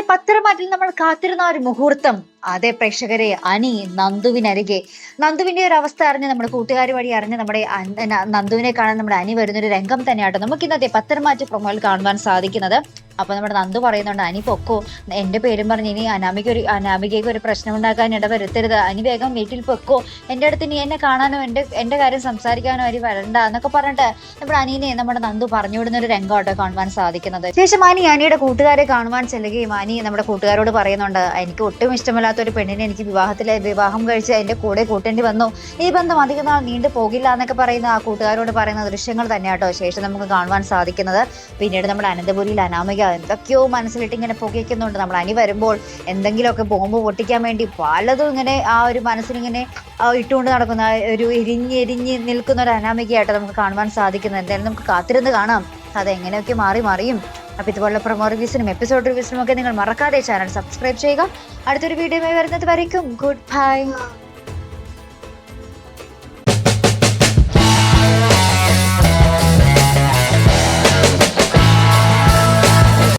പത്രമാറ്റിൽ നമ്മൾ കാത്തിരുന്ന ഒരു മുഹൂർത്തം. അതെ പ്രേക്ഷകരെ അനി നന്ദുവിനരികെ. നന്ദുവിന്റെ ഒരു അവസ്ഥ അറിഞ്ഞ് നമ്മുടെ കൂട്ടുകാർ വഴി അറിഞ്ഞ് നമ്മുടെ നന്ദുവിനെ കാണാൻ നമ്മുടെ അനി വരുന്നൊരു രംഗം തന്നെയാട്ടോ നമുക്ക് ഇന്നത്തെ പത്രമാറ്റ് പ്രൊമോയിൽ കാണുവാൻ സാധിക്കുന്നത്. അപ്പൊ നമ്മുടെ നന്ദു പറയുന്നുണ്ട് അനി പൊക്കോ എന്റെ പേരും പറഞ്ഞ് ഇനി അനാമിക ഒരു അനാമികയ്ക്ക് ഒരു പ്രശ്നം ഉണ്ടാക്കാൻ ഇട വരുത്തരുത്. അനി വേഗം വീട്ടിൽ പൊക്കോ. എന്റെ അടുത്ത് നീ എന്നെ കാണാനോ എന്റെ എന്റെ കാര്യം സംസാരിക്കാനോ അരി വരണ്ട എന്നൊക്കെ പറഞ്ഞിട്ട് നമ്മുടെ അനീനെ നമ്മുടെ നന്ദു പറഞ്ഞു വിടുന്ന ഒരു രംഗമാട്ടോ കാണുവാൻ സാധിക്കുന്നത്. ശേഷം അനി അനിയുടെ കൂട്ടുകാരെ കാണുവാൻ ചെല്ലുകയും അനി നമ്മുടെ കൂട്ടുകാരോട് പറയുന്നുണ്ട് എനിക്ക് ഒട്ടും ഇഷ്ടമില്ലാത്ത ഒരു പെണ്ണിനെ എനിക്ക് വിവാഹത്തിൽ വിവാഹം കഴിച്ച് എന്റെ കൂടെ കൂട്ടേണ്ടി വന്നു. ഈ ബന്ധം അധികം നാൾ നീണ്ടു പോകില്ല എന്നൊക്കെ പറയുന്ന ആ കൂട്ടുകാരോട് പറയുന്ന ദൃശ്യങ്ങൾ തന്നെയാട്ടോ ശേഷം നമുക്ക് കാണുവാൻ സാധിക്കുന്നത്. പിന്നീട് നമ്മുടെ അനന്തപുരിയിൽ അനാമിക എന്തൊക്കെയോ മനസ്സിലിട്ട് ഇങ്ങനെ പുകയ്ക്കുന്നുണ്ട്. നമ്മൾ അനി വരുമ്പോൾ എന്തെങ്കിലുമൊക്കെ ബോംബ് പൊട്ടിക്കാൻ വേണ്ടി പലതും ഇങ്ങനെ ആ ഒരു മനസ്സിനിങ്ങനെ ഇട്ടുകൊണ്ട് നടക്കുന്ന ഒരു എരിഞ്ഞ് എരിഞ്ഞ് നിൽക്കുന്ന ഒരു അനാമികയായിട്ട് നമുക്ക് കാണുവാൻ സാധിക്കുന്നത് എന്തായാലും നമുക്ക് കാത്തിരുന്ന് കാണാം. അത് എങ്ങനെയൊക്കെ മാറി മാറിയും. അപ്പോൾ ഇതുപോലുള്ള പ്രൊമോ റിവ്യൂസിനും എപ്പിസോഡ് റിവ്യൂസിനും ഒക്കെ നിങ്ങൾ മറക്കാതെ ചാനൽ സബ്സ്ക്രൈബ് ചെയ്യുക. അടുത്തൊരു വീഡിയോ വരുന്നത് വരയ്ക്കും. Good bye.